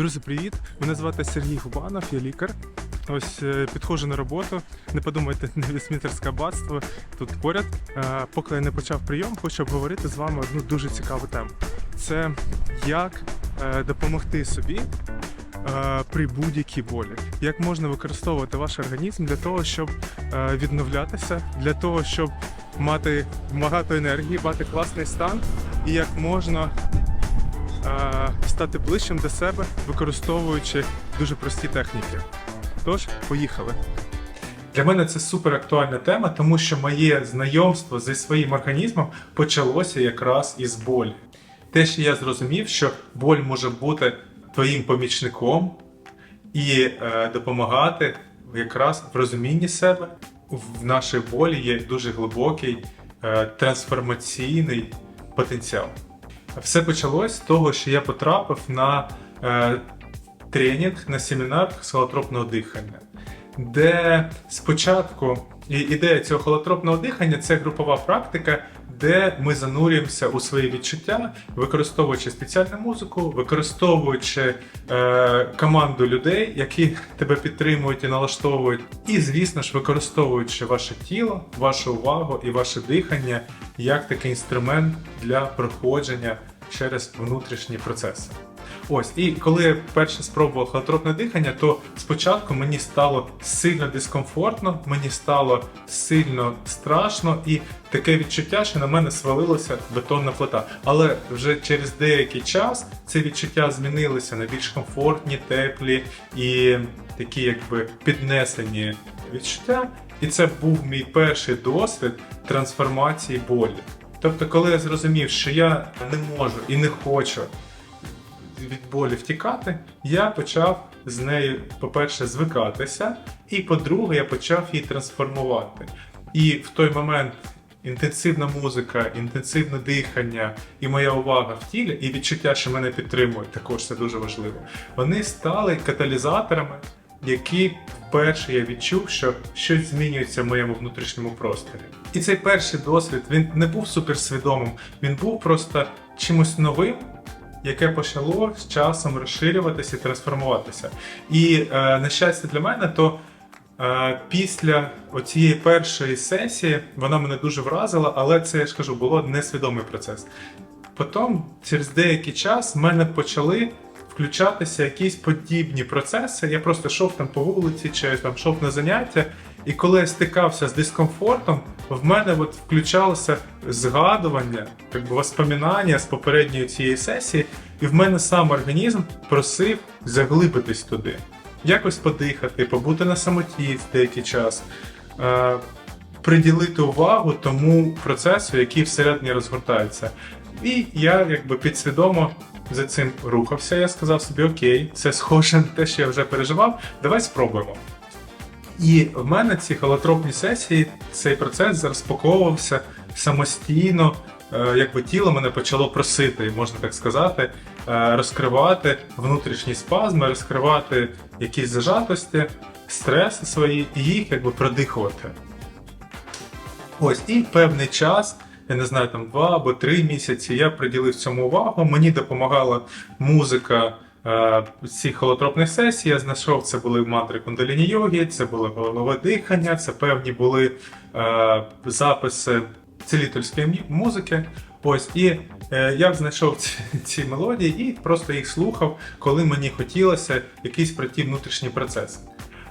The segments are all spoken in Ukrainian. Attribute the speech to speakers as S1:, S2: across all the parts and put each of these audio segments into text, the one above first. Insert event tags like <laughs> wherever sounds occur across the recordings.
S1: Друзі, привіт! Мене звати Сергій Губанов, я лікар. Ось е, підходжу на роботу. Не подумайте, не Вісмітерське аббатство тут поряд. Е, Поки я не почав прийом, хочу обговорити з вами одну дуже цікаву тему. Це як е, допомогти собі при будь-якій болі. Як можна використовувати ваш організм для того, щоб відновлятися, для того, щоб мати багато енергії, мати класний стан, і як можна стати ближчим до себе, використовуючи дуже прості техніки. Тож, поїхали. Для мене це супер актуальна тема, тому що моє знайомство зі своїм організмом почалося якраз із болі. Те, що я зрозумів, що боль може бути твоїм помічником і е, допомагати якраз в розумінні себе. В нашій болі є дуже глибокий е, трансформаційний потенціал. Все почалось з того, що я потрапив на е, тренінг, на семінар з холотропного дихання, де спочатку і ідея цього холотропного дихання це групова практика, де ми занурюємося у свої відчуття, використовуючи спеціальну музику, використовуючи е, команду людей, які тебе підтримують і налаштовують, і, звісно ж, використовуючи ваше тіло, вашу увагу і ваше дихання як такий інструмент для проходження через внутрішні процеси. Ось, і коли я перше спробував холотропне дихання, то спочатку мені стало сильно дискомфортно, мені стало сильно страшно, і таке відчуття, що на мене свалилася бетонна плита. Але вже через деякий час це відчуття змінилося на більш комфортні, теплі і такі, якби піднесені відчуття. І це був мій перший досвід трансформації болі. Тобто, коли я зрозумів, що я не можу і не хочу від болі втікати, я почав з нею, по-перше, звикатися, і по-друге, я почав її трансформувати. І в той момент інтенсивна музика, інтенсивне дихання і моя увага в тілі, і відчуття, що мене підтримують, також це дуже важливо. Вони стали каталізаторами, які вперше я відчув, що щось змінюється в моєму внутрішньому просторі. І цей перший досвід він не був суперсвідомим, він був просто чимось новим яке почало з часом розширюватися і трансформуватися. І е, на щастя для мене, то е, після оцієї першої сесії вона мене дуже вразила, але це я ж кажу, було несвідомий процес. Потім, через деякий час, в мене почали включатися якісь подібні процеси. Я просто йшов там по вулиці, чи там йшов на заняття, і коли я стикався з дискомфортом, в мене от включалося згадування, якби воспоминання з попередньої цієї сесії, і в мене сам організм просив заглибитись туди, якось подихати, побути на самоті в деякий час. Е, Приділити увагу тому процесу, який всередині розгортається. І я якби підсвідомо за цим рухався. Я сказав собі: Окей, це схоже на те, що я вже переживав. Давай спробуємо. І в мене ці холотропні сесії, цей процес розпаковувався самостійно. Е, Якби тіло мене почало просити, можна так сказати, е, розкривати внутрішні спазми, розкривати якісь зажатості, стреси свої і їх якби продихувати. Ось і певний час, я не знаю, там два або три місяці, я приділив цьому увагу. Мені допомагала музика е, цих холотропних сесій. Я знайшов, це були мантри кундаліні йоги, це було голове дихання, це певні були е, записи цілительської мі- музики. Ось і е, я знайшов ці, ці мелодії і просто їх слухав, коли мені хотілося якийсь пройти внутрішній процес.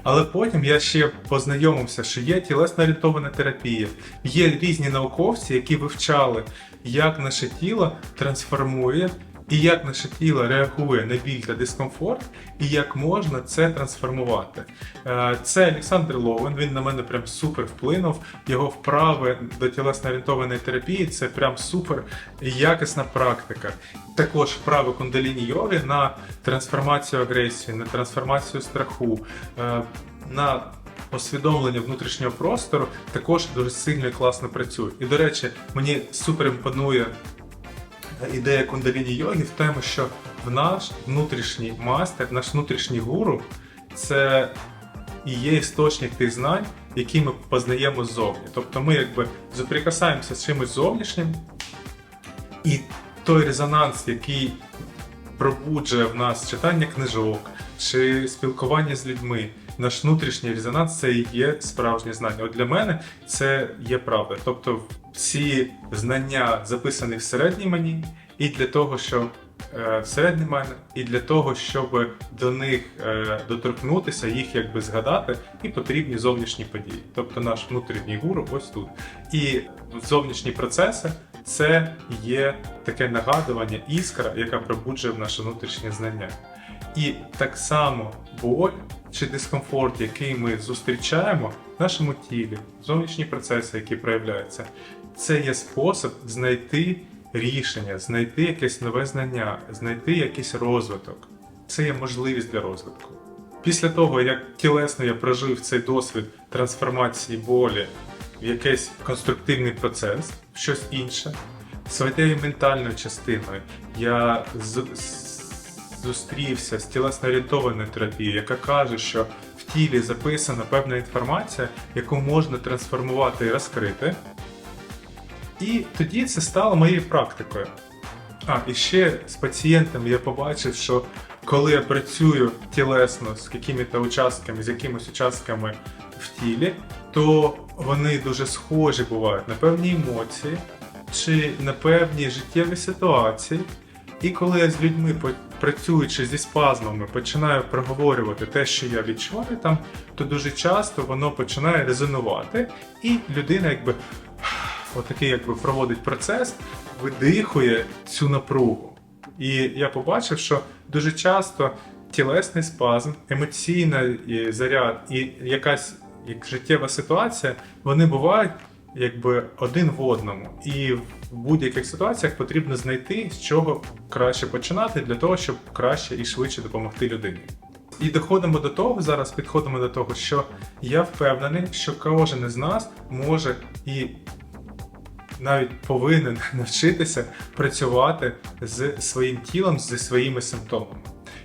S1: Але потім я ще познайомився, що є тілесно орієнтована терапія, є різні науковці, які вивчали, як наше тіло трансформує і як наше тіло реагує на біль та дискомфорт, і як можна це трансформувати. Е, Це Олександр Ловен, він на мене прям супер вплинув. Його вправи до тілесно орієнтованої терапії це прям супер якісна практика. Також вправи кундаліні йоги на трансформацію агресії, на трансформацію страху, е, на усвідомлення внутрішнього простору також дуже сильно і класно працює. І до речі, мені супер імпонує ідея кундаліні йоги в тому, що в наш внутрішній мастер, наш внутрішній гуру це і є істочник тих знань, які ми познаємо ззовні. Тобто ми якби зуприкасаємося з чимось зовнішнім, і той резонанс, який пробуджує в нас читання книжок чи спілкування з людьми. Наш внутрішній резонанс це і є справжнє знання. От для мене це є правда. Тобто, всі знання записані всередині мені, і для того, щоб е, всередині мене, і для того, щоб до них е, доторкнутися, їх якби згадати, і потрібні зовнішні події. Тобто наш внутрішній гуру ось тут. І зовнішні процеси це є таке нагадування, іскра, яка пробуджує наше внутрішнє знання. І так само боль чи дискомфорт, який ми зустрічаємо в нашому тілі, зовнішні процеси, які проявляються, це є спосіб знайти рішення, знайти якесь нове знання, знайти якийсь розвиток. Це є можливість для розвитку. Після того, як тілесно я прожив цей досвід трансформації болі в якийсь конструктивний процес, в щось інше, своєю ментальною частиною я зустрівся з тілесно орієнтованою терапією, яка каже, що в тілі записана певна інформація, яку можна трансформувати і розкрити. І тоді це стало моєю практикою. А, і ще з пацієнтами я побачив, що коли я працюю тілесно з якими-то участками, з якимись участками в тілі, то вони дуже схожі бувають на певні емоції чи на певні життєві ситуації. І коли я з людьми, працюючи зі спазмами, починаю проговорювати те, що я відчуваю там, то дуже часто воно починає резонувати, і людина якби отакий якби проводить процес, видихує цю напругу. І я побачив, що дуже часто тілесний спазм, емоційний заряд і якась як життєва ситуація, вони бувають якби один в одному. І в будь-яких ситуаціях потрібно знайти, з чого краще починати для того, щоб краще і швидше допомогти людині. І доходимо до того, зараз підходимо до того, що я впевнений, що кожен із нас може і навіть повинен <laughs> навчитися працювати з своїм тілом, зі своїми симптомами.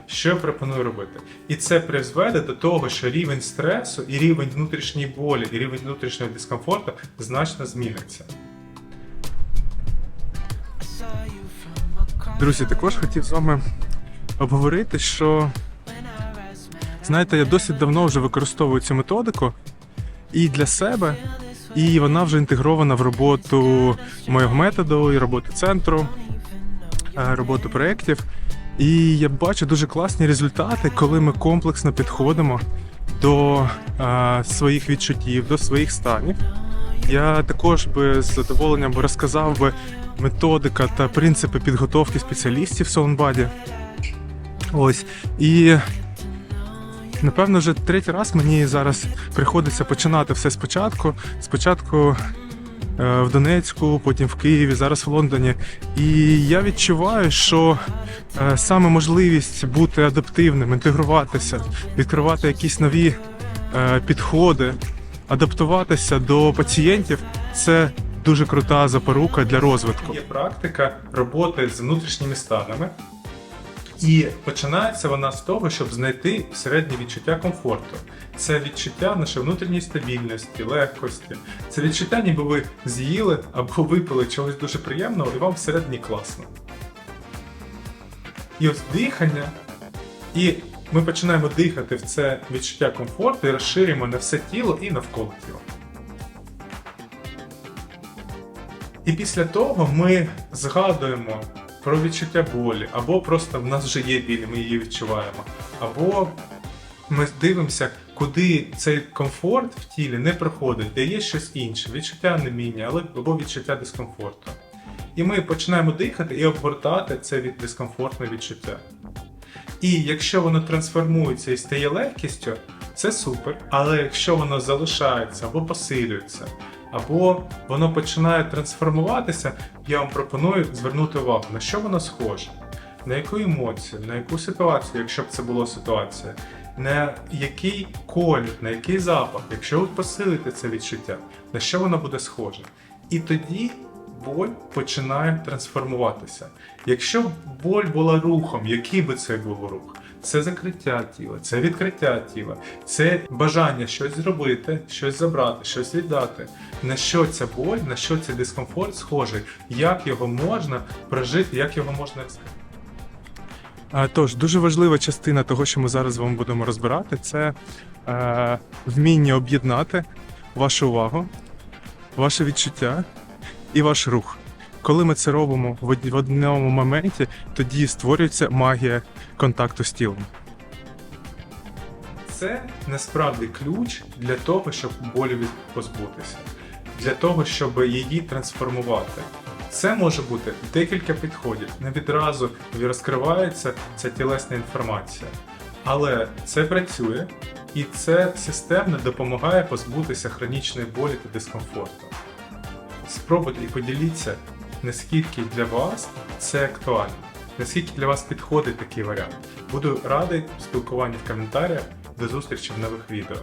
S1: Що я пропоную робити? І це призведе до того, що рівень стресу і рівень внутрішньої болі, і рівень внутрішнього дискомфорту значно зміниться. Друзі, також хотів з вами обговорити, що знаєте, я досить давно вже використовую цю методику і для себе, і вона вже інтегрована в роботу моєго методу і роботу центру, е, роботу проєктів. І я бачу дуже класні результати, коли ми комплексно підходимо до е, своїх відчуттів, до своїх станів. Я також би з задоволенням розказав би методика та принципи підготовки спеціалістів в. Ось. І напевно вже третій раз мені зараз приходиться починати все спочатку. Спочатку в Донецьку, потім в Києві, зараз в Лондоні. І я відчуваю, що е, саме можливість бути адаптивним, інтегруватися, відкривати якісь нові е, підходи, адаптуватися до пацієнтів це дуже крута запорука для розвитку. Є практика роботи з внутрішніми станами. І починається вона з того, щоб знайти середнє відчуття комфорту. Це відчуття нашої внутрішньої стабільності, легкості. Це відчуття, ніби ви з'їли або випили чогось дуже приємного, і вам всередині класно. І ось дихання, і ми починаємо дихати в це відчуття комфорту і розширюємо на все тіло і навколо тіла. І після того ми згадуємо про відчуття болі, або просто в нас вже є біль, ми її відчуваємо. Або ми дивимося, куди цей комфорт в тілі не проходить, де є щось інше, відчуття анеміння, але- або відчуття дискомфорту. І ми починаємо дихати і обгортати це від дискомфортне відчуття. І якщо воно трансформується і стає легкістю, це супер. Але якщо воно залишається або посилюється, або воно починає трансформуватися, я вам пропоную звернути увагу, на що воно схоже, на яку емоцію, на яку ситуацію, якщо б це була ситуація, на який колір, на який запах, якщо ви посилите це відчуття, на що воно буде схоже. І тоді боль починає трансформуватися. Якщо боль була рухом, який би це був рух? Це закриття тіла, це відкриття тіла, це бажання щось зробити, щось забрати, щось віддати. На що ця боль, на що цей дискомфорт схожий, як його можна прожити, як його можна Тож, дуже важлива частина того, що ми зараз з вами будемо розбирати, це е, вміння об'єднати вашу увагу, ваше відчуття і ваш рух. Коли ми це робимо в одному моменті, тоді створюється магія контакту з тілом. Це насправді ключ для того, щоб болю від- позбутися, для того, щоб її трансформувати. Це може бути декілька підходів. Не відразу розкривається ця тілесна інформація. Але це працює і це системно допомагає позбутися хронічної болі та дискомфорту. Спробуйте і поділіться, наскільки для вас це актуально, наскільки для вас підходить такий варіант. Буду радий спілкуванню в коментарях. До зустрічі в нових відео.